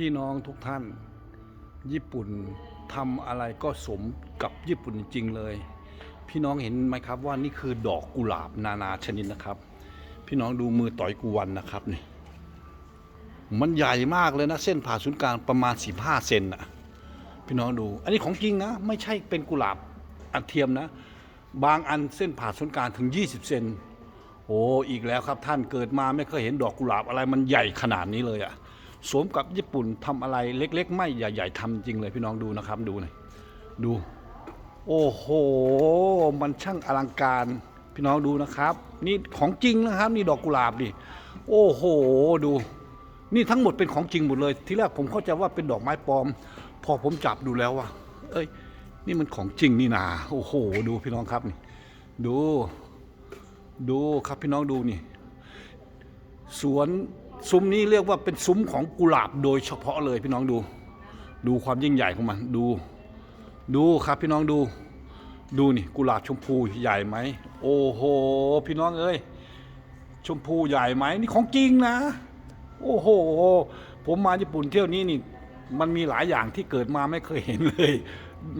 พี่น้องทุกท่าน ญี่ปุ่นทำอะไรก็สมกับญี่ปุ่นจริงเลย พี่น้องเห็นไหมครับว่านี่คือดอกกุหลาบนานาชนิดนะครับ พี่น้องดูมือต่อยกุวันนะครับนี่มันใหญ่มากเลยนะเส้นผ่าศูนย์กลางประมาณ 15 เซนนะพี่น้องดู อันนี้ของจริงนะ ไม่ใช่เป็นกุหลาบอันเทียมนะ บางอันเส้นผ่าศูนย์กลางถึง 20 เซนโอ้อีกแล้วครับท่านเกิดมาไม่เคยเห็นดอกกุหลาบอะไรมันใหญ่ขนาดนี้เลยอะ สวมกับญี่ปุ่นทำอะไรเล็ก ๆ ไม่ใหญ่ๆทำจริงเลยพี่น้องดูนะครับดูหน่อยดู โอ้โห มันช่างอลังการพี่น้องดูนะครับ นี่ของจริงนะครับ นี่ดอกกุหลาบนี่โอ้โหดู นี่ทั้งหมดเป็นของจริงหมดเลย ที่แรกผมเข้าใจว่าเป็นดอกไม้ปลอม พอผมจับดูแล้วว่า เอ้ย นี่มันของจริงนี่นาโอ้โห ดูพี่น้องครับนี่ ดู ดูครับพี่น้องดูนี่ สวน ซุ้มนี้เรียกว่าเป็นซุ้มของกุหลาบโดยเฉพาะเลยพี่น้องดู ดูความยิ่งใหญ่ของมันดู ดูครับพี่น้องดู ดูนี่กุหลาบชมพูใหญ่ไหมโอ้โหพี่น้องเอ้ยชมพูใหญ่ไหมนี่ของจริงนะ โอ้โห ผมมาญี่ปุ่นเที่ยวนี้นี่ มันมีหลายอย่างที่เกิดมาไม่เคยเห็นเลย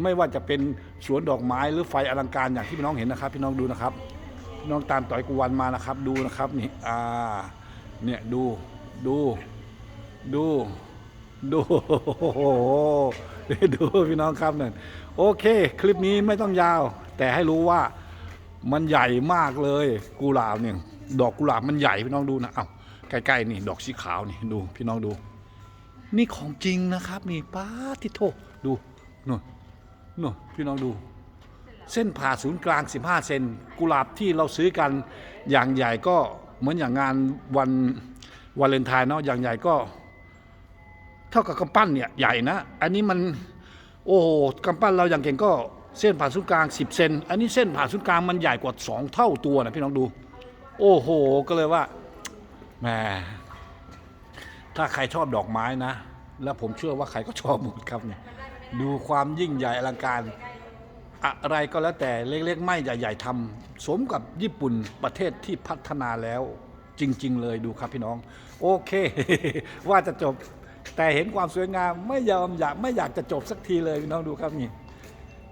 ไม่ว่าจะเป็นสวนดอกไม้หรือไฟอลังการอย่างที่พี่น้องเห็นนะครับ พี่น้องดูนะครับพี่น้องตามต่อยกุวันมานะครับ ดูนะครับนี่อ่าเนี่ยดู ดู ดู ดูโอ้โหดูพี่น้องครับนั่นโอเค คลิปนี้ไม่ต้องยาว แต่ให้รู้ว่ามันใหญ่มากเลยกุหลาบเนี่ยดอกกุหลาบมันใหญ่พี่น้องดูนะเอ้าใกล้ๆนี่ ดอกสีขาวนี่ดูพี่น้องดู นี่ของจริงนะครับ นี่ป้าทิโทดูนู่นนู่นพี่น้องดู เส้นผ่าศูนย์กลาง 15 เซนกุหลาบที่เราซื้อกันอย่างใหญ่ก็เหมือนอย่างงานวัน วาเลนไทน์เนาะอย่างใหญ่ก็ เท่ากับกำปั้นเนี่ยใหญ่นะ อันนี้มันโอ้โหกำปั้นเราอย่างเก่งก็เส้นผ่านศูนย์กลาง 10 เซน อันนี้เส้นผ่านศูนย์กลางมันใหญ่กว่า 2 เท่าตัวนะพี่น้องดู โอ้โห ก็เลยว่าแหมถ้าใครชอบดอกไม้นะ แล้วผมเชื่อว่าใครก็ชอบหมดครับเนี่ย ดูความยิ่งใหญ่อลังการ อะไรก็แล้วแต่เล็กๆ ไม่ใหญ่ๆทำสมกับญี่ปุ่นประเทศที่พัฒนาแล้ว จริง ๆ เลยดูครับพี่น้อง โอเค ว่าจะจบแต่เห็นความสวยงามไม่ยอมอยากไม่อยากจะจบสักทีเลยพี่น้องดูครับนี่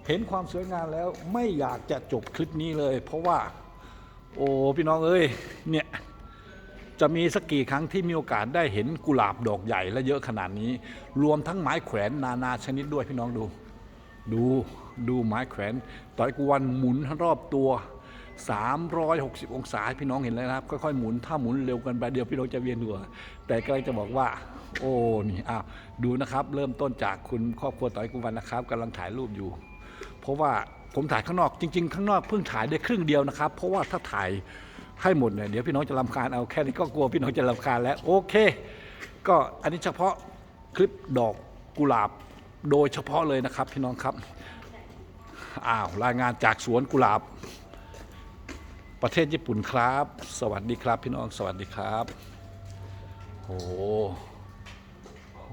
เห็นความสวยงามแล้วไม่อยากจะจบคลิปนี้เลย เพราะว่า โอ้พี่น้องเอ้ยเนี่ยจะมีสักกี่ครั้งที่มีโอกาสได้เห็นกุหลาบดอกใหญ่และเยอะขนาดนี้ รวมทั้งไม้แขวนนานาชนิดด้วยพี่น้องดู ดูดูไม้แขวนต่อยกวนหมุนรอบตัว 360 องศาพี่น้องเห็นเลยนะครับค่อยๆหมุนถ้าหมุนเร็วกันไปเดียวพี่น้องจะเวียนหัว แต่ก็จะบอกว่า โอ้นี่อ้าวดูนะครับ เริ่มต้นจากคุณครอบครัวต่อยกุวันนะครับกำลังถ่ายรูปอยู่ เพราะว่าผมถ่ายข้างนอกจริง ๆ ข้างนอกเพิ่งถ่ายได้ครึ่งเดียวนะครับ เพราะว่าถ้าถ่ายให้หมดเนี่ยเดี๋ยวพี่น้องจะรำคาญเอาแค่นี้ก็กลัวพี่น้องจะรำคาญแล้วโอเค ก็อันนี้เฉพาะคลิปดอกกุหลาบโดยเฉพาะเลยนะครับพี่น้องครับอ้าวรายงานจากสวนกุหลาบ ประเทศญี่ปุ่นครับ สวัสดีครับ พี่น้องสวัสดีครับโหโห